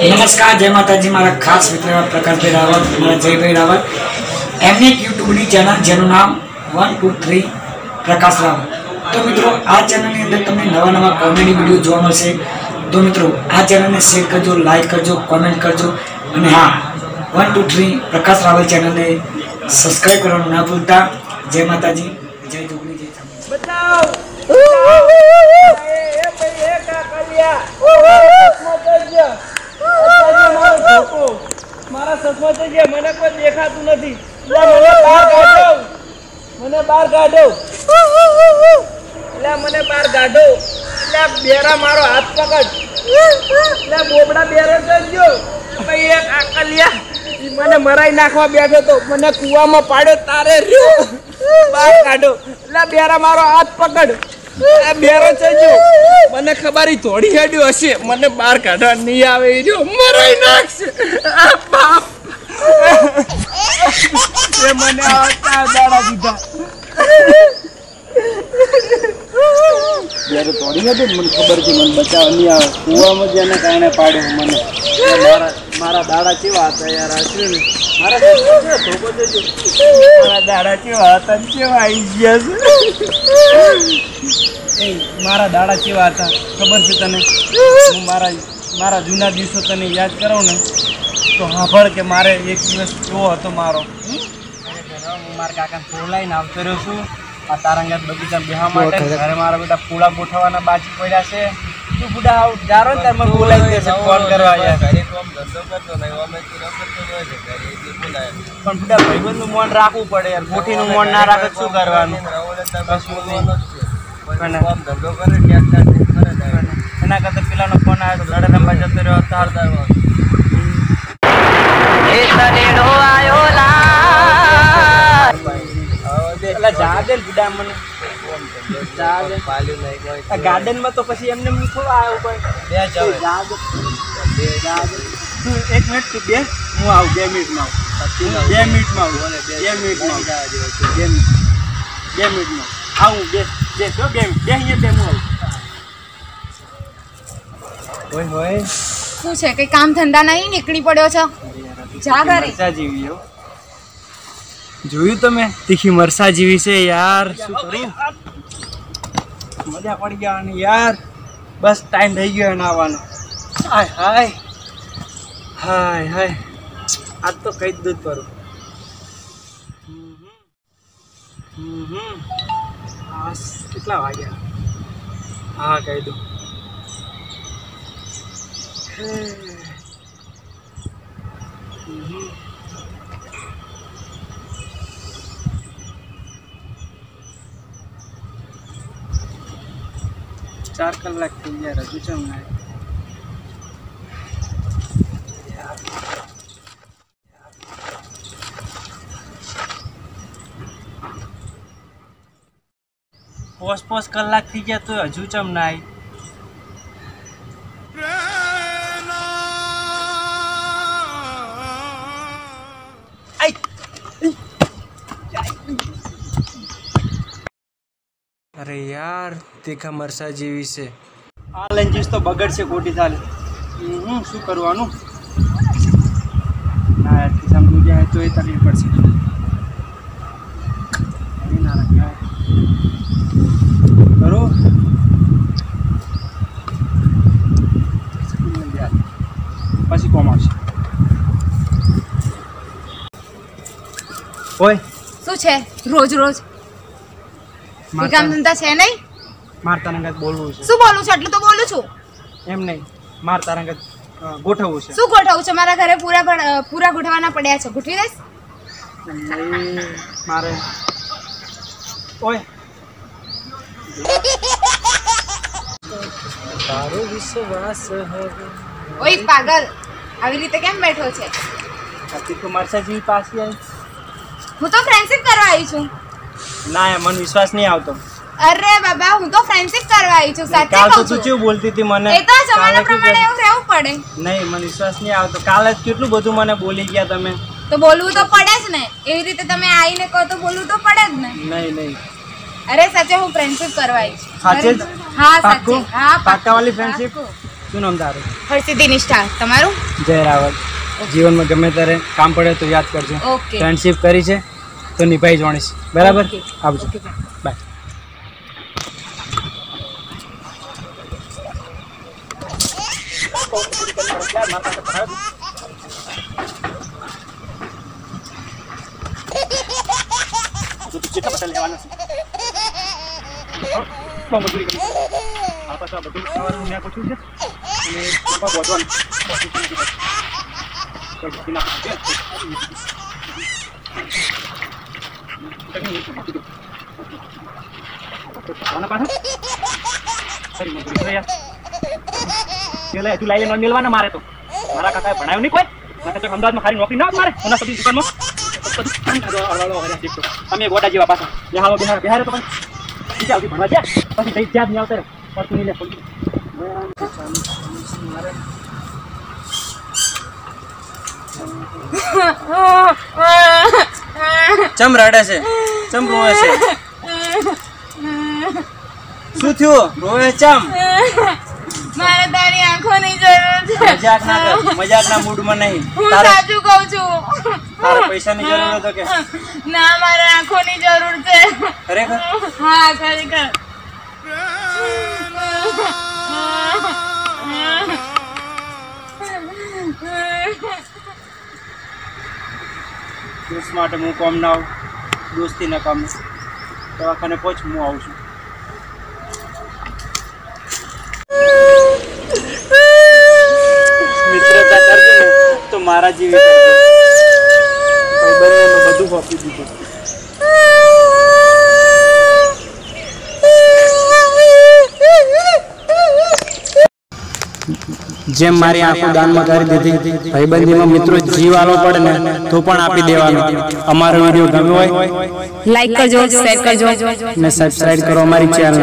નમસ્કાર, જય માતાજી. મારા ખાસ મિત્ર એવા પ્રકાશભાઈ રાવત મારા જયભાઈ રાવત એમની એક યુટ્યુબની ચેનલ જેનું નામ one, two, three, Prakash Rawat તો મિત્રો, આ ચેનલની અંદર તમને નવા નવા કોમેડી વીડિયો જોવા મળશે. તો મિત્રો, આ ચેનલને શેર કરજો, લાઈક કરજો, કોમેન્ટ કરજો. અને હા, one, two, three, Prakash Raval ચેનલને સબસ્ક્રાઈબ કરવાનું ના ભૂલતા. જય માતાજી. જય જોગણી જય ચામુંડા. સસમા થઈ મને કોઈ દેખાતું નથી. મને બહાર કાઢો. મને બહાર કાઢો. એટલે મને બહાર કાઢો. એટલે બેરા મારો હાથ પકડ. એટલે બોબડા બેરો કરજો. ભાઈ, એક મને મરાઈ નાખવા બેઠો તો મને કુવામાં પાડ્યો, તારે રહ્યો. બહાર કાઢો. એટલે બેરા મારો હાથ પકડ. બેરો ચજો મને ખબર થોડી હેડ્યો હશે. મને બહાર કાઢવા નહીં આવે. એ રહ્યો. મરાઈ નાખશે. બાપ. એ મને આવતા દાડા દીધા. જ્યારે તોડી હતી મને ખબર છે મને બચાવ નહીં આવે. કુવામાં જેને કારણે પાડ્યો મને. મારા મારા દાડા કેવા હતા યાર આશરે ને. મારા દાડા કેવા હતા? કેવા આવી ગયા છે. એ મારા દાડા કેવા હતા? ખબર છે તને? હું મારા મારા જૂના દિવસો તને યાદ કરાવું ને તો સાંભળ કે મારે એક દિવસ કેવો હતો મારો. હું મારા કાકાને ફૂલ લઈને આવતો રહ્યો છું. આ તારંગા બગીચા બેહવા માટે. ઘરે મારા બધા ફૂલા ગોઠવવાના બાકી પડ્યા છે. તું બુડા આવ જારો ને તાર બોલાવી દેશે ફોન કરવા યાર પણ બુડા ભાઈબંધનું મોન રાખવું પડે યાર. મન ના રાખે શું કરવાનું? કશું નહીં. અને એના કરતા પેલાનો ફોન આવ્યો તો લડે રમવા જતો રહ્યો તાર એટલે જા દે ને બુડા મને. જા દે આ ગાર્ડનમાં તો પછી એમને આવ્યો એક મિનિટ તું બે. હું આવું બે મિનિટમાં આવું. બે મિનિટમાં આવું. બે મિનિટમાં બે મિનિટ. બે મિનિટમાં આવું. બે. બે જો બે બે અહીંયા બે હું આવું. હોય હોય. શું છે કઈ કામ ધંધા નહીં? નીકળી પડ્યો છો? જા ઘરે મરસા જેવી જોયું તમે? તીખી મરસા જેવી છે યાર. શું કરું મજા પડી જવાની યાર. બસ ટાઈમ થઈ ગયો એને આવવાનો. હાય હાય. હાય હાય. આજ તો કઈ જ દૂધ કરું હમ હમ. આ કેટલા વાગ્યા? હા કહી દઉં ચાર કલાક થઈ ગયા હજુ ચમ ના પોસ પોસ કલાક થઈ ગયા તો હજુ ચમ ના અરે યાર તીખા મરસા જેવી છે. આ લેન્જીસ તો બગડશે ખોટી થાલ. હું શું કરવાનું? ના યાર સમજી જાય તો એ તકલીફ પડશે. એ કરો. પછી કોમ આવશે. ઓય. શું છે? રોજ રોજ? કોઈ કામ ધંધા છે નહીં? માર તારંગત બોલવું છે. શું બોલું છું? એટલું તો બોલું છું. એમ નહીં. માર તારંગત ગોઠવવું છે. શું ગોઠવું છે? મારા ઘરે પૂરા પૂરા ગોઠવાના પડ્યા છે. ગોઠવી દઈશ? મારે ઓય. તારો વિશ્વાસ હવે ઓય પાગલ. આવી રીતે કેમ બેઠો છે? પછી કુમાર મારસા પાસે આવી. હું તો ફ્રેન્ડશિપ કરવા આવી છું. ના મને વિશ્વાસ નહીં આવતો. અરે બાબા હું તો ફ્રેન્ડશિપ કરવા આવી છું સાચે કાલ તો તું શું બોલતી હતી મને. એ તો જમાના પ્રમાણે એવું રહેવું પડે. નહીં મને વિશ્વાસ નહીં આવતો. કાલે જ કેટલું બધું મને બોલી ગયા તમે. તો બોલવું તો પડે જ ને. એવી રીતે તમે આવીને કહો તો બોલવું તો પડે જ ને. નહીં નહીં. અરે સાચે હું ફ્રેન્ડશિપ કરવા આવી છું. સાચે જ? હા સાચે. હા પાક્કાવાળી friendship? ફ્રેન્ડશિપ શું નામ તારું? હર્ષિદી નિષ્ઠા તમારું? જય રાવત જીવનમાં ગમે ત્યારે કામ પડે તો યાદ કરજો. ફ્રેન્ડશિપ કરી છે. તો નિભાઈ જાણીશ બરાબર. આવજો. બાય Thank તું મેલવાના મારે તો મારા કાકાએ ભણાવ્યું નહીં કોઈ મારે તો અમદાવાદમાં ખાલી નોકરી ના મારે એના સુધી દુકાનમાં. અમે ગોડા જેવા પાછા બિહારો બિહાર બિહારે તો ભણવા ગયા પછી તઈ જ્યાં નહીં આવતા. પડતું નહીં ચમ રડે છે ચમ રોવે છે? શું થયું? રોવે ચમ? મારે તારી આંખોની જરૂર છે. મજાક ના કર મજાક ના મૂડમાં નહીં. હું સાચું કહું છું. તારે પૈસાની જરૂર હતો કે? ના મારે આંખોની જરૂર છે. ખરેખર? હા ખરેખર. માટે હું કોમ ના આવું. દોસ્તી ના કામ દવાખાને પહોંચ હું આવું છું. મિત્રતા કરજો ને, તો મારા જેવી બધું આપી દીધું. જેમ મારી આંખો દાનમાં કરી દીધી ભાઈબંધીમાં મિત્રો જીવ આલો પડે ને તો પણ આપી દેવાનો. અમારો વીડિયો ગમ્યો હોય લાઈક કરજો શેર કરજો. ને સબસ્ક્રાઇબ કરો અમારી ચેનલ